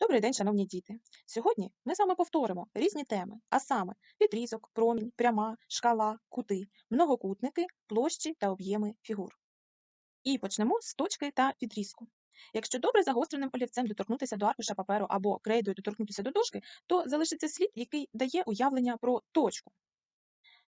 Добрий день, шановні діти! Сьогодні ми з вами повторимо різні теми, а саме відрізок, промінь, пряма, шкала, кути, многокутники, площі та об'єми фігур. І почнемо з точки та відрізку. Якщо добре загостреним олівцем доторкнутися до аркуша паперу або крейдою доторкнутися до дошки, то залишиться слід, який дає уявлення про точку.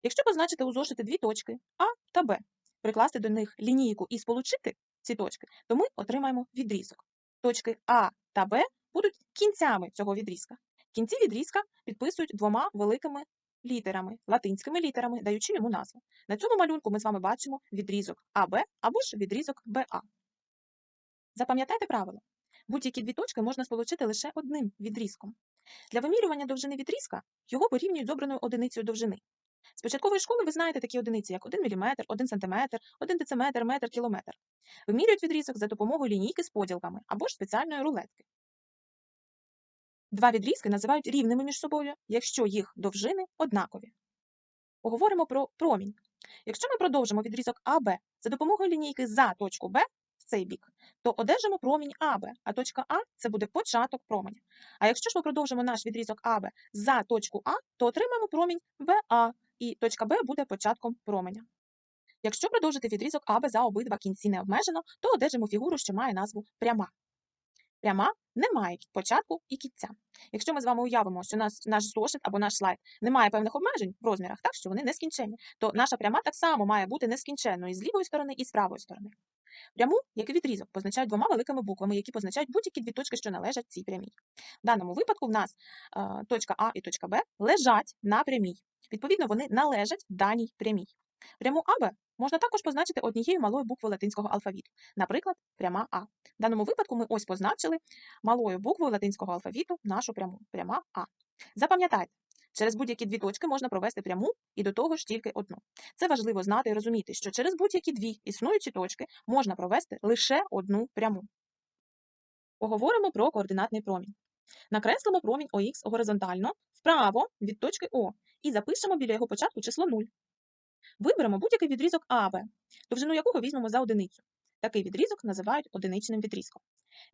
Якщо позначити у зошити дві точки А та Б, прикласти до них лінійку і сполучити ці точки, то ми отримаємо відрізок. Точки А та Б будуть кінцями цього відрізка. Кінці відрізка підписують двома великими літерами, латинськими літерами, даючи йому назву. На цьому малюнку ми з вами бачимо відрізок АБ або ж відрізок БА. Запам'ятайте правило. Будь-які дві точки можна сполучити лише одним відрізком. Для вимірювання довжини відрізка його порівнюють з обраною одиницею довжини. З початкової школи ви знаєте такі одиниці, як 1 мм, 1 см, 1 дециметр, метр, кілометр. Вимірюють відрізок за допомогою лінійки з поділками або ж спеціальної рулетки. Два відрізки називають рівними між собою, якщо їх довжини однакові. Поговоримо про промінь. Якщо ми продовжимо відрізок АБ за допомогою лінійки за точку Б в цей бік, то одержимо промінь АБ, а точка А це буде початок променя. А якщо ж ми продовжимо наш відрізок АБ за точку А, то отримаємо промінь БА, і точка Б буде початком променя. Якщо продовжити відрізок АБ за обидва кінці необмежено, то одержимо фігуру, що має назву пряма. Пряма не має початку і кінця. Якщо ми з вами уявимо, що наш, наш зошит або наш слайд не має певних обмежень в розмірах, так що вони нескінченні, то наша пряма так само має бути нескінченною з лівої сторони і з правої сторони. Пряму, як і відрізок, позначають двома великими буквами, які позначають будь-які дві точки, що належать цій прямій. В даному випадку в нас е, точка А і точка Б лежать на прямій. Відповідно, вони належать даній прямій. Пряму АБ можна також позначити однією малою буквою латинського алфавіту, наприклад, пряма А. В даному випадку ми ось позначили малою буквою латинського алфавіту нашу пряму пряма А. Запам'ятайте, через будь-які дві точки можна провести пряму і до того ж тільки одну. Це важливо знати і розуміти, що через будь-які дві існуючі точки можна провести лише одну пряму. Поговоримо про координатний промінь. Накреслимо промінь ОХ горизонтально вправо від точки О і запишемо біля його початку число 0. Виберемо будь-який відрізок АБ, довжину якого візьмемо за одиницю. Такий відрізок називають одиничним відрізком.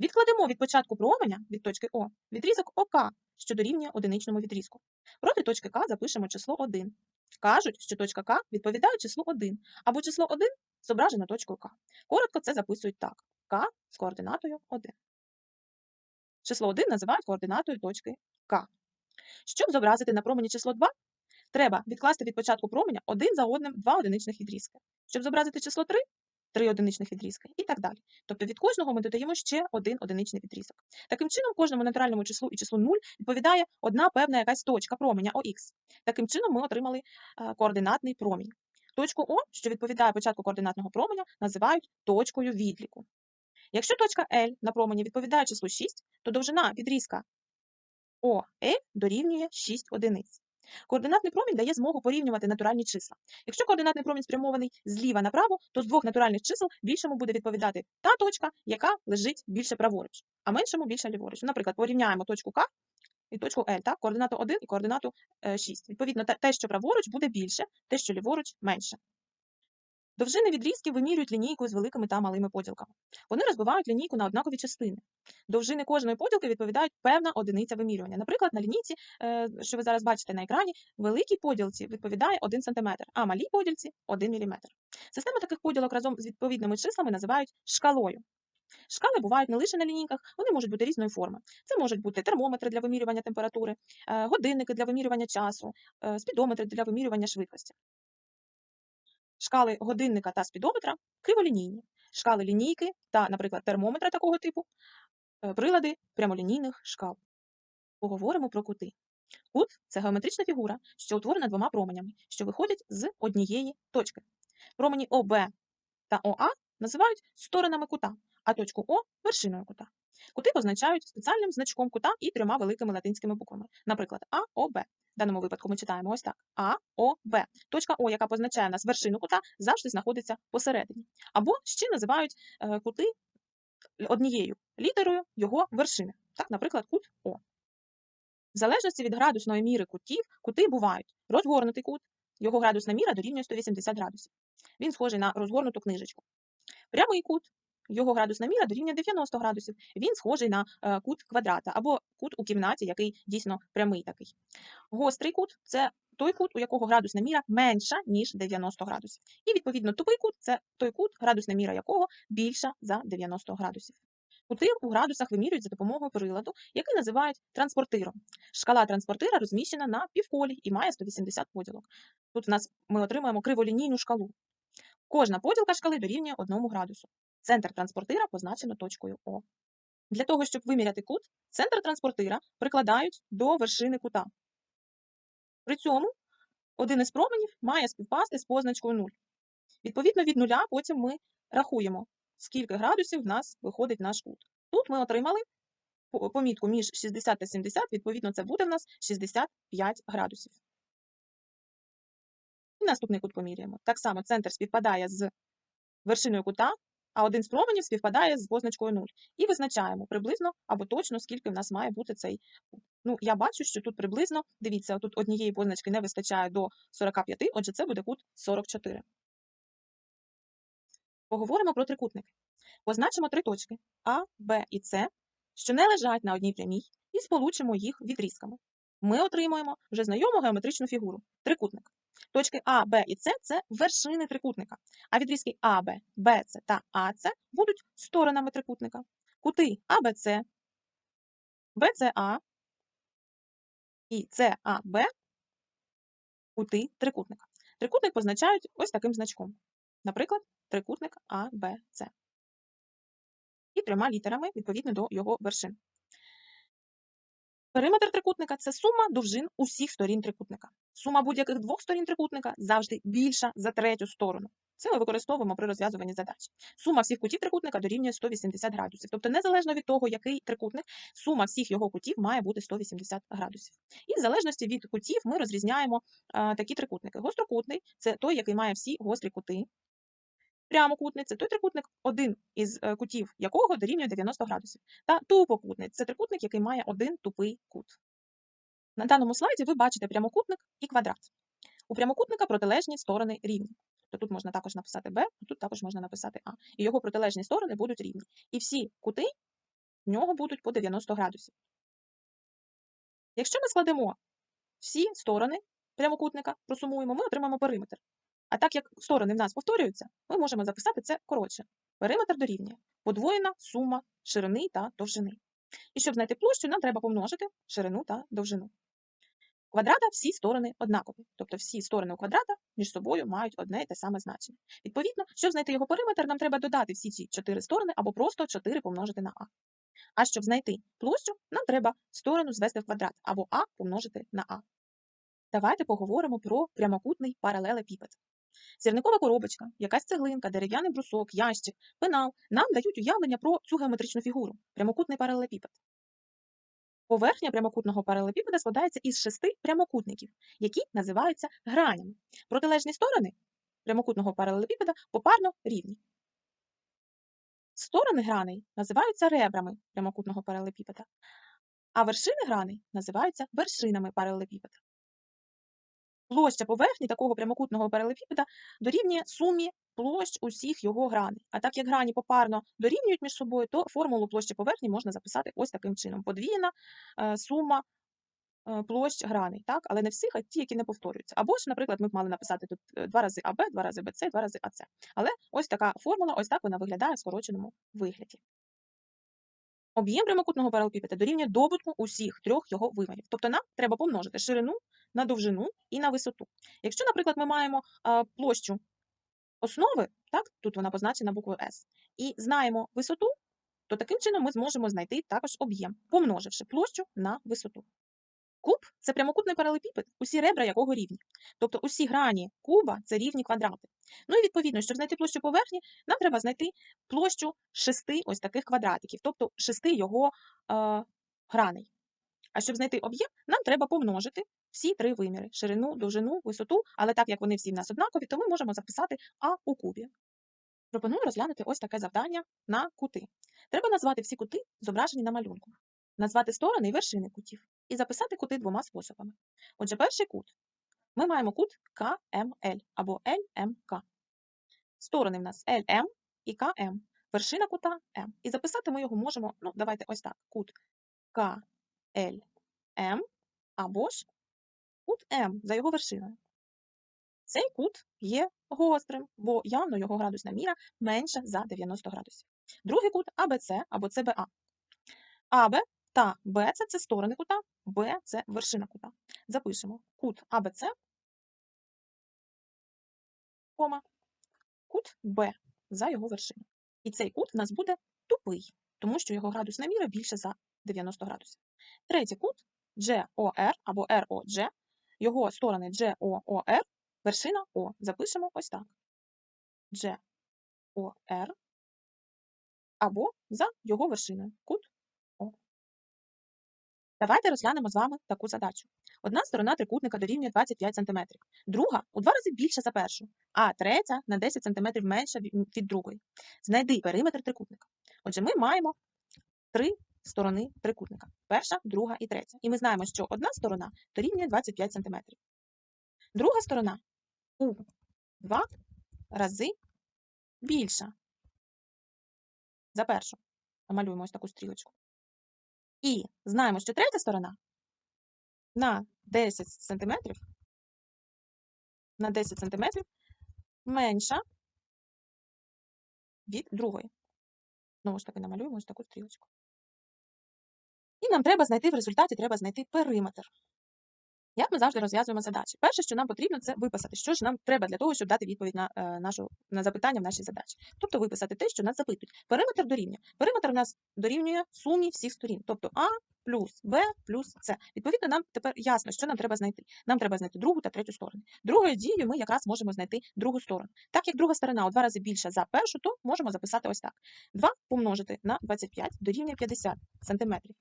Відкладемо від початку променя від точки О відрізок ОК, що дорівнює одиничному відрізку. Проти точки К запишемо число 1. Кажуть, що точка К відповідає числу 1, або число 1 зображено точкою К. Коротко це записують так: К з координатою 1. Число 1 називають координатою точки К. Щоб зобразити на промені число 2, Треба відкласти від початку променя один за одним два одиничних відрізки. Щоб зобразити число 3 три одиничних відрізки і так далі. Тобто від кожного ми додаємо ще один одиничний відрізок. Таким чином, кожному натуральному числу і числу 0 відповідає одна певна якась точка променя ОХ. Таким чином, ми отримали е, координатний промінь. Точку О, що відповідає початку координатного променя, називають точкою відліку. Якщо точка L на промені відповідає числу 6, то довжина відрізка ОЛ дорівнює 6 одиниць. Координатний промінь дає змогу порівнювати натуральні числа. Якщо координатний промінь спрямований зліва направо, то з двох натуральних чисел більшому буде відповідати та точка, яка лежить більше праворуч, а меншому більше ліворуч. Наприклад, порівняємо точку К і точку L, так? координату 1 і координату 6. Е, Відповідно, те, що праворуч, буде більше, те, що ліворуч менше. Довжини відрізків вимірюють лінійкою з великими та малими поділками. Вони розбивають лінійку на однакові частини. Довжини кожної поділки відповідають певна одиниця вимірювання. Наприклад, на лінійці, е, що ви зараз бачите на екрані, великій поділці відповідає 1 см, а малій поділці 1 мм. Систему таких поділок разом з відповідними числами називають шкалою. Шкали бувають не лише на лінійках, вони можуть бути різної форми. Це можуть бути термометри для вимірювання температури, е, годинники для вимірювання часу, е, спідометри для вимірювання швидкості. Шкали годинника та спідометра криволінійні, шкали лінійки та, наприклад, термометра такого типу, е, прилади прямолінійних шкал. Поговоримо про кути. Кут це геометрична фігура, що утворена двома променями, що виходять з однієї точки. Промені ОБ та ОА називають сторонами кута, а точку О вершиною кута. Кути позначають спеціальним значком кута і трьома великими латинськими буквами, наприклад, АОБ. В даному випадку ми читаємо ось так: А, О, Б. Точка О, яка позначає нас вершину кута, завжди знаходиться посередині. Або ще називають е, кути однією літерою його вершини. Так, наприклад, кут О. В залежності від градусної міри кутів, кути бувають розгорнутий кут, його градусна міра дорівнює 180 градусів. Він схожий на розгорнуту книжечку. Прямий кут його градусна міра дорівнює 90 градусів. Він схожий на е, кут квадрата або кут у кімнаті, який дійсно прямий такий. Гострий кут це той кут, у якого градусна міра менша, ніж 90 градусів. І, відповідно, тупий кут це той кут, градусна міра якого більша за 90 градусів. Кути у градусах вимірюють за допомогою приладу, який називають транспортиром. Шкала транспортира розміщена на півколі і має 180 поділок. Тут у нас ми отримаємо криволінійну шкалу. Кожна поділка шкали дорівнює 1 градусу. Центр транспортира позначено точкою О. Для того, щоб виміряти кут, центр транспортира прикладають до вершини кута. При цьому один із променів має співпасти з позначкою 0. Відповідно від нуля потім ми рахуємо, скільки градусів в нас виходить наш кут. Тут ми отримали помітку між 60 та 70, відповідно, це буде в нас 65 градусів. І наступний кут поміряємо. Так само центр співпадає з вершиною кута, а один з променів співпадає з позначкою 0. І визначаємо приблизно або точно, скільки в нас має бути цей. Ну, я бачу, що тут приблизно, дивіться, тут однієї позначки не вистачає до 45, отже, це буде кут 44. Поговоримо про трикутники. Позначимо три точки А, Б і С, що не лежать на одній прямій, і сполучимо їх відрізками. Ми отримуємо вже знайому геометричну фігуру трикутник. Точки А, Б і С це вершини трикутника, а відрізки АБ, БЦ та АЦ будуть сторонами трикутника. Кути АБЦ, БЦА і ЦАБ кути трикутника. Трикутник позначають ось таким значком. Наприклад, трикутник АБЦ. І трьома літерами відповідно до його вершин. Периметр трикутника це сума довжин усіх сторін трикутника. Сума будь-яких двох сторін трикутника завжди більша за третю сторону. Це ми використовуємо при розв'язуванні задач. Сума всіх кутів трикутника дорівнює 180 градусів. Тобто, незалежно від того, який трикутник, сума всіх його кутів має бути 180 градусів. І в залежності від кутів ми розрізняємо а, такі трикутники. Гострокутний це той, який має всі гострі кути. Прямокутний це той трикутник, один із е, кутів якого дорівнює 90 градусів. Та тупокутний це трикутник, який має один тупий кут. На даному слайді ви бачите прямокутник і квадрат. У прямокутника протилежні сторони рівні. То тут можна також написати Б, тут також можна написати А. І його протилежні сторони будуть рівні. І всі кути в нього будуть по 90 градусів. Якщо ми складемо всі сторони прямокутника, просумуємо, ми отримаємо периметр. А так як сторони в нас повторюються, ми можемо записати це коротше. Периметр дорівнює подвоєна сума ширини та довжини. І щоб знайти площу, нам треба помножити ширину та довжину. Квадрата всі сторони однакові, тобто всі сторони у квадрата між собою мають одне і те саме значення. Відповідно, щоб знайти його периметр, нам треба додати всі ці чотири сторони або просто 4 помножити на а. А щоб знайти площу, нам треба сторону звести в квадрат або а помножити на а. Давайте поговоримо про прямокутний паралелепіпед. Сірникова коробочка, якась цеглинка, дерев'яний брусок, ящик, пенал нам дають уявлення про цю геометричну фігуру прямокутний паралелепіпед. Поверхня прямокутного паралелепіпеда складається із шести прямокутників, які називаються гранями. Протилежні сторони прямокутного паралелепіпеда попарно рівні. Сторони граней називаються ребрами прямокутного паралелепіпеда, а вершини граней називаються вершинами паралелепіпеда. Площа поверхні такого прямокутного паралелепіпеда дорівнює сумі площ усіх його граней. А так як грані попарно дорівнюють між собою, то формулу площі поверхні можна записати ось таким чином: подвійна е, сума е, площ граней, так? але не всіх, а ті, які не повторюються. Або ж, наприклад, ми б мали написати тут е, два рази АБ, два рази БЦ, два рази АЦ. Але ось така формула, ось так вона виглядає в скороченому вигляді. Об'єм прямокутного паралелепіпеда дорівнює добутку усіх трьох його вимірів. Тобто нам треба помножити ширину на довжину і на висоту. Якщо, наприклад, ми маємо площу основи, так, тут вона позначена буквою S, і знаємо висоту, то таким чином ми зможемо знайти також об'єм, помноживши площу на висоту. Куб це прямокутний паралелепіпед, усі ребра якого рівні. Тобто усі грані куба це рівні квадрати. Ну і відповідно, щоб знайти площу поверхні, нам треба знайти площу шести ось таких квадратиків, тобто шести його е, граней. А щоб знайти об'єм, нам треба помножити всі три виміри ширину, довжину, висоту, але так як вони всі в нас однакові, то ми можемо записати А у кубі. Пропоную розглянути ось таке завдання на кути. Треба назвати всі кути, зображені на малюнку, назвати сторони і вершини кутів і записати кути двома способами. Отже, перший кут. Ми маємо кут КМЛ або ЛМК. Сторони в нас ЛМ і КМ. вершина кута М. І записати ми його можемо, ну, давайте ось так: кут КЛМ або ж кут М за його вершиною. Цей кут є гострим, бо явно його градусна міра менша за 90 градусів. Другий кут АБЦ або ЦБА. АБ та БЦ – це сторони кута, Б – це вершина кута. Запишемо кут АБЦ, кут Б за його вершину. І цей кут у нас буде тупий, тому що його градусна міра більше за 90 градусів. Третій кут GOR або ROG, його сторони GOOR, вершина О. Запишемо ось так. GOR або за його вершиною. Кут О. Давайте розглянемо з вами таку задачу. Одна сторона трикутника дорівнює 25 см, друга у два рази більша за першу, а третя на 10 см менша від другої. Знайди периметр трикутника. Отже, ми маємо три сторони трикутника: перша, друга і третя. І ми знаємо, що одна сторона дорівнює 25 см. Друга сторона у два рази більша за першу. Намалюємо ось таку стрілочку. І знаємо, що третя сторона на 10 см на 10 см менша від другої. Знову ж таки, намалюємо ось таку стрілочку. І нам треба знайти в результаті треба знайти периметр. Як ми завжди розв'язуємо задачі? Перше, що нам потрібно, це виписати, що ж нам треба для того, щоб дати відповідь на е, нашу на запитання в нашій задачі. Тобто виписати те, що нас запитують. Периметр дорівнює. Периметр у нас дорівнює сумі всіх сторін, тобто А плюс Б плюс С. Відповідно, нам тепер ясно, що нам треба знайти. Нам треба знайти другу та третю сторону. Другою дією ми якраз можемо знайти другу сторону. Так як друга сторона у два рази більша за першу, то можемо записати ось так: 2 помножити на 25 дорівнює 50 сантиметрів.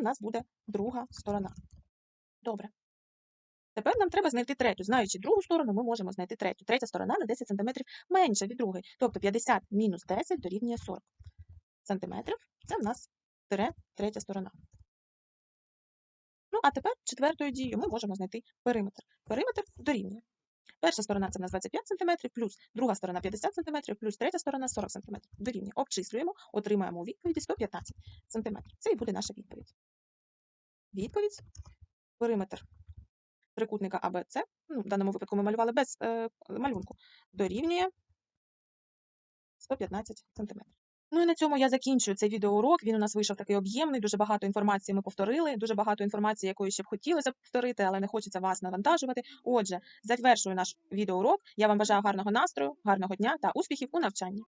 В нас буде друга сторона. Добре. Тепер нам треба знайти третю. Знаючи другу сторону, ми можемо знайти третю. Третя сторона на 10 см менша від другої. Тобто 50 мінус 10 дорівнює 40 см. Це в нас третя сторона. Ну, а тепер четвертою дією ми можемо знайти периметр. Периметр дорівнює. Перша сторона це в нас 25 см, плюс друга сторона 50 см, плюс третя сторона 40 см. Дорівнює. Обчислюємо, отримаємо відповіді 115 см. Це і буде наша відповідь. Відповідь. Периметр трикутника АБЦ, ну, в даному випадку ми малювали без е, малюнку, дорівнює 115 см. Ну і на цьому я закінчую цей відеоурок. Він у нас вийшов такий об'ємний, дуже багато інформації ми повторили, дуже багато інформації, якої ще б хотілося повторити, але не хочеться вас навантажувати. Отже, завершую наш відеоурок. Я вам бажаю гарного настрою, гарного дня та успіхів у навчанні.